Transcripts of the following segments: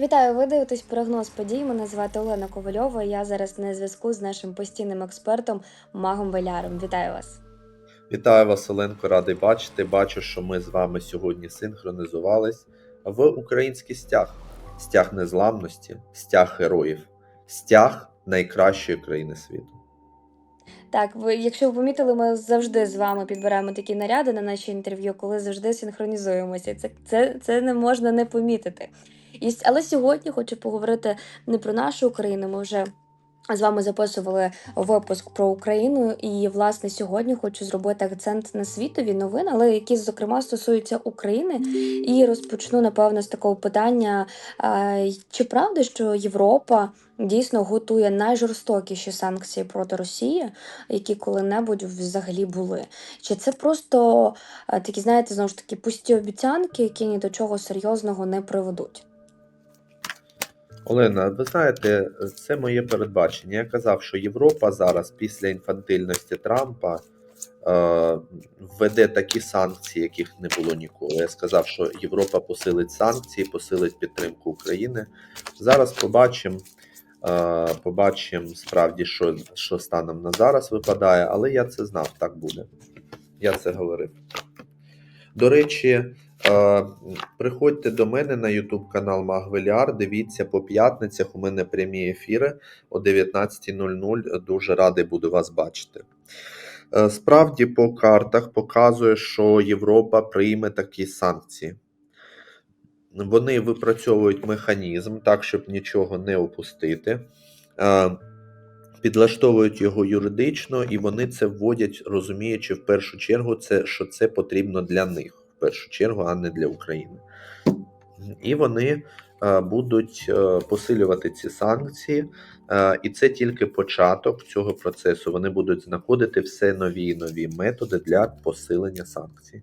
Вітаю, ви дивитесь прогноз подій. Мене звати Олена Ковальова. Я зараз на зв'язку з нашим постійним експертом Магом Веляром. Вітаю вас. Вітаю вас, Оленко, радий бачити. Бачу, що ми з вами сьогодні синхронізувались в український стяг, стяг незламності, стяг героїв, стяг найкращої країни світу. Так, ви, якщо ви помітили, ми завжди з вами підбираємо такі наряди на наші інтерв'ю, коли завжди синхронізуємося. Це, це, це не можна не помітити. І, але сьогодні хочу поговорити не про нашу Україну. Ми вже з вами записували випуск про Україну, і власне сьогодні хочу зробити акцент на світові новини, але які зокрема стосуються України. І розпочну напевно з такого питання: чи правда, що Європа дійсно готує найжорстокіші санкції проти Росії, які коли-небудь взагалі були? Чи це просто такі, знаєте, знову ж таки пусті обіцянки, які ні до чого серйозного не приведуть? Олена, ви знаєте, це моє передбачення. Я казав, що Європа зараз після інфантильності Трампа е, введе такі санкції, яких не було ніколи. Я сказав, що Європа посилить санкції, посилить підтримку України. Зараз побачимо. Е, побачимо справді, що, що станом на зараз випадає, але я це знав, так буде. Я це говорив. До речі, приходьте до мене на YouTube канал Магвеліар. Дивіться по п'ятницях. У мене прямі ефіри о 19.00. Дуже радий буду вас бачити. Е, Справді, по картах показує, що Європа прийме такі санкції. Вони випрацьовують механізм так, щоб нічого не опустити. Е, Підлаштовують його юридично, і вони це вводять, розуміючи в першу чергу, це, що це потрібно для них, першу чергу, а не для України. І вони е, будуть е, посилювати ці санкції, е, і це тільки початок цього процесу. Вони будуть знаходити все нові і нові методи для посилення санкцій.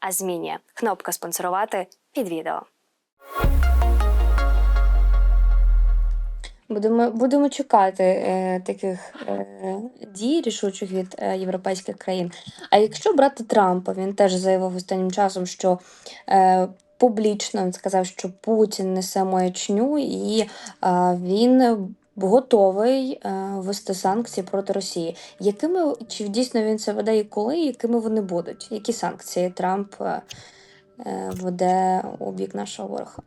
а змінює. Кнопка спонсорувати під відео. Будемо, будемо чекати е, таких е, дій рішучих від е, європейських країн. А якщо брати Трампа, він теж заявив останнім часом, що е, публічно він сказав, що Путін несе маячню, і е, він готовий вести ввести санкції проти Росії. Якими чи дійсно він це веде і коли, і якими вони будуть? Які санкції Трамп е, е, веде у бік нашого ворога?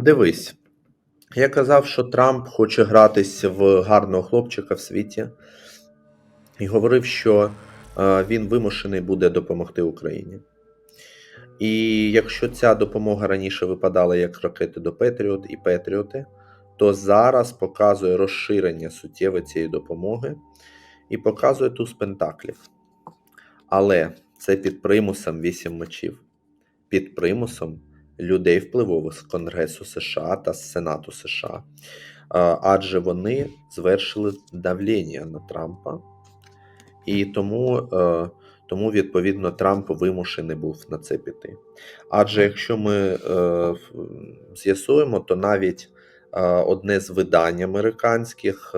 Дивись, я казав, що Трамп хоче гратись в гарного хлопчика в світі, і говорив, що е, він вимушений буде допомогти Україні. І якщо ця допомога раніше випадала як ракети до Петріот і Петріоти, то зараз показує розширення суттєве цієї допомоги і показує туз пентаклів. Але це під примусом вісім мечів, під примусом людей впливових з Конгресу США та Сенату США. Адже вони звершили давлення на Трампа, і тому, е, тому відповідно Трамп вимушений був на це піти. Адже якщо ми е, з'ясуємо, то навіть е, одне з видань американських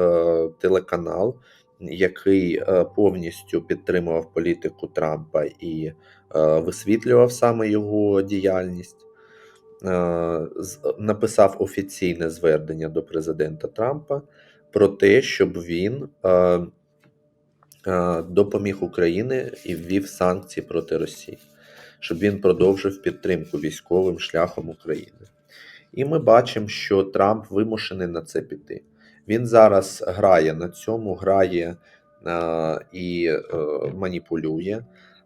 телеканал, який повністю підтримував політику Трампа і висвітлював саме його діяльність, написав офіційне звернення до президента Трампа про те, щоб він е, е, допоміг Україні і ввів санкції проти Росії, щоб він продовжив підтримку військовим шляхом України. І ми бачимо, що Трамп вимушений на це піти. Він зараз грає на цьому, грає е, і е, маніпулює.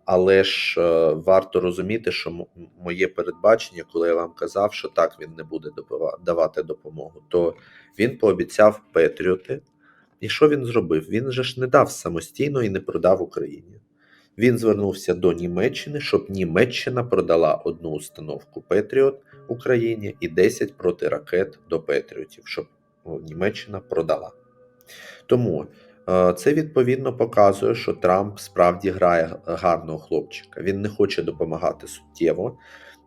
Але ж е, варто розуміти, що моє передбачення, коли я вам казав, що так він не буде давати допомогу, то він пообіцяв Петріоти. І що він зробив? Він же ж не дав самостійно і не продав Україні. Він звернувся до Німеччини, щоб Німеччина продала одну установку Петріот Україні і 10 протиракет до Петріотів, щоб Німеччина продала. Тому це відповідно показує, що Трамп справді грає гарного хлопчика. Він не хоче допомагати суттєво,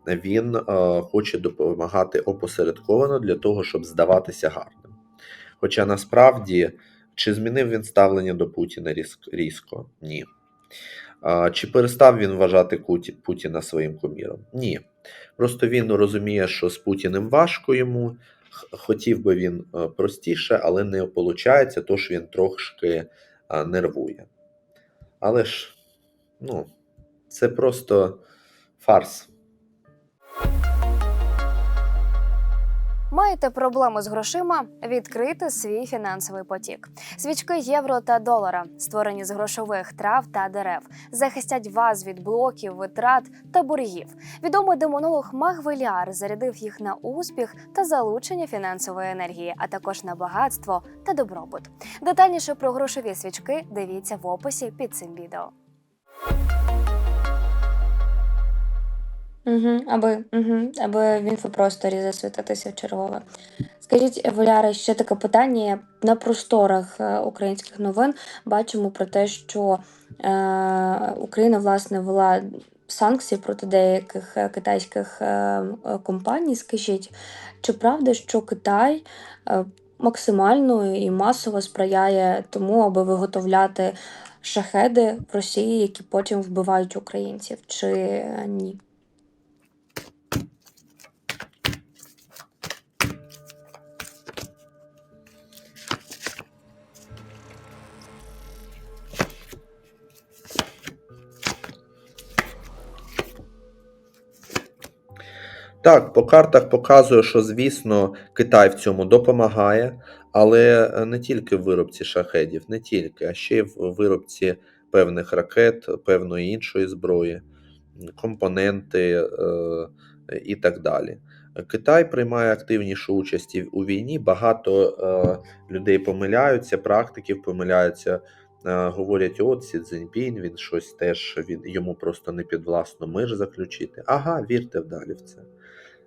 він е, хоче допомагати опосередковано для того, щоб здаватися гарним. Хоча насправді, чи змінив він ставлення до Путіна різк- різко? Ні. Чи перестав він вважати Путіна своїм куміром? Ні. Просто він розуміє, що з Путіним важко йому, хотів би він е, простіше, але не виходить, тож він трошки нервує. Але ж, ну, це просто фарс. Маєте проблему з грошима? Відкрити свій фінансовий потік. Свічки євро та долара, створені з грошових трав та дерев, захистять вас від блоків, витрат та боргів. Відомий демонолог Маг Веліар зарядив їх на успіх та залучення фінансової енергії, а також на багатство та добробут. Детальніше про грошові свічки дивіться в описі під цим відео. Угу, аби, угу, аби в інфопросторі засвітитися в чергове. Скажіть, Валяра, ще таке питання. На просторах е, українських новин бачимо про те, що е, Україна власне ввела санкції проти деяких е, китайських е, е, компаній. Скажіть, чи правда, що Китай максимально і масово сприяє тому, аби виготовляти шахеди в Росії, які потім вбивають українців, чи ні? Так, по картах показує, що, звісно, Китай в цьому допомагає, але е, не тільки в виробці шахедів, не тільки, а ще й в виробці певних ракет, певної іншої зброї, компоненти е, і так далі. Китай приймає активнішу участь у війні. Багато е, людей помиляються, практиків помиляються. Говорять, от Сі Цзіньпінь, він щось теж він йому просто не підвласно мир заключити. Ага, вірте вдалі в це.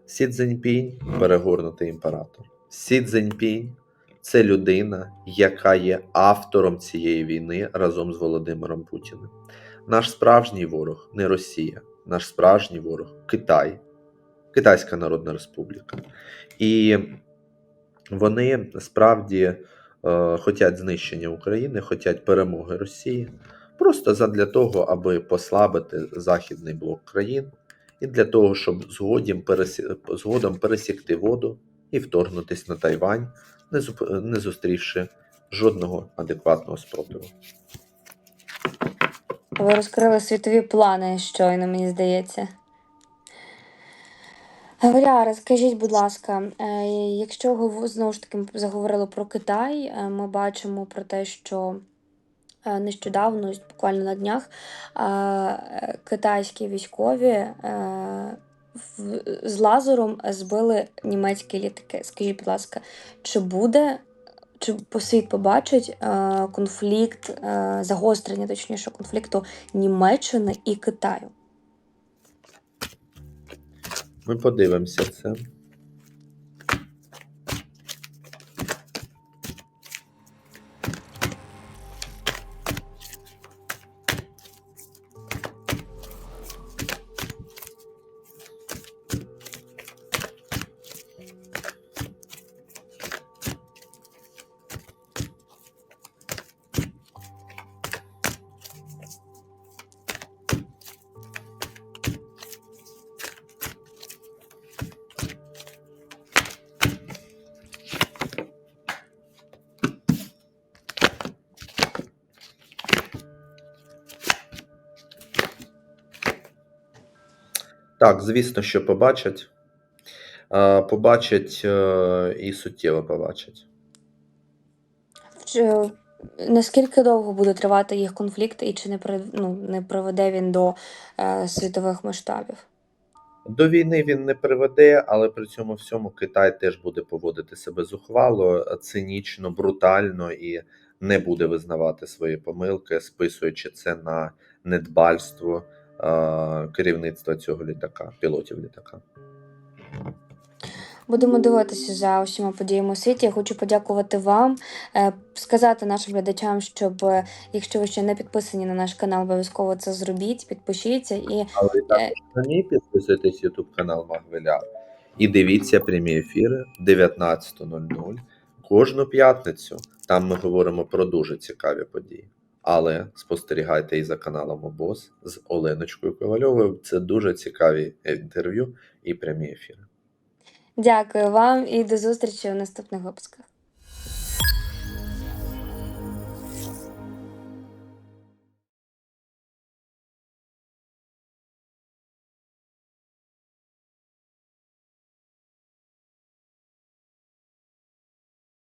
Сі Цзіньпінь перегорнутий імператор. Сі Цзіньпінь це людина, яка є автором цієї війни разом з Володимиром Путіним. Наш справжній ворог не Росія, наш справжній ворог Китай, Китайська Народна Республіка. І вони справді е, хочуть знищення України, хочуть перемоги Росії, просто задля того, аби послабити західний блок країн, і для того, щоб згодом, пересі... згодом пересікти воду і вторгнутися на Тайвань, не, зустрівши жодного адекватного спротиву. Ви розкрили світові плани щойно, мені здається. Валяра, скажіть, будь ласка, е, якщо знову ж таки заговорили про Китай, е, ми бачимо про те, що нещодавно, буквально на днях, е, китайські військові е, з лазером збили німецькі літаки. Скажіть, будь ласка, чи буде чи світ побачить е, конфлікт, е, загострення, точніше, конфлікту Німеччини і Китаю? Ми подивимося це. Так, звісно, що побачать. Е, Побачать е, і суттєво побачать. Чи Наскільки довго буде тривати їх конфлікт, і чи не при, ну, не приведе він до е, світових масштабів? До війни він не приведе, але при цьому всьому Китай теж буде поводити себе зухвало, цинічно, брутально і не буде визнавати свої помилки, списуючи це на недбальство е, керівництва цього літака, пілотів літака. Будемо дивитися за усіма подіями у світі. Я хочу подякувати вам, е, сказати нашим глядачам, щоб е, якщо ви ще не підписані на наш канал, обов'язково це зробіть, підпишіться і Але також підписуйтесь YouTube канал Магвеля і дивіться прямі ефіри 19.00 кожну п'ятницю. Там ми говоримо про дуже цікаві події. Але спостерігайте і за каналом ОБОС з Оленочкою Ковальовою. Це дуже цікаві інтерв'ю і прямі ефіри. дякую вам і до зустрічі у наступних випусках.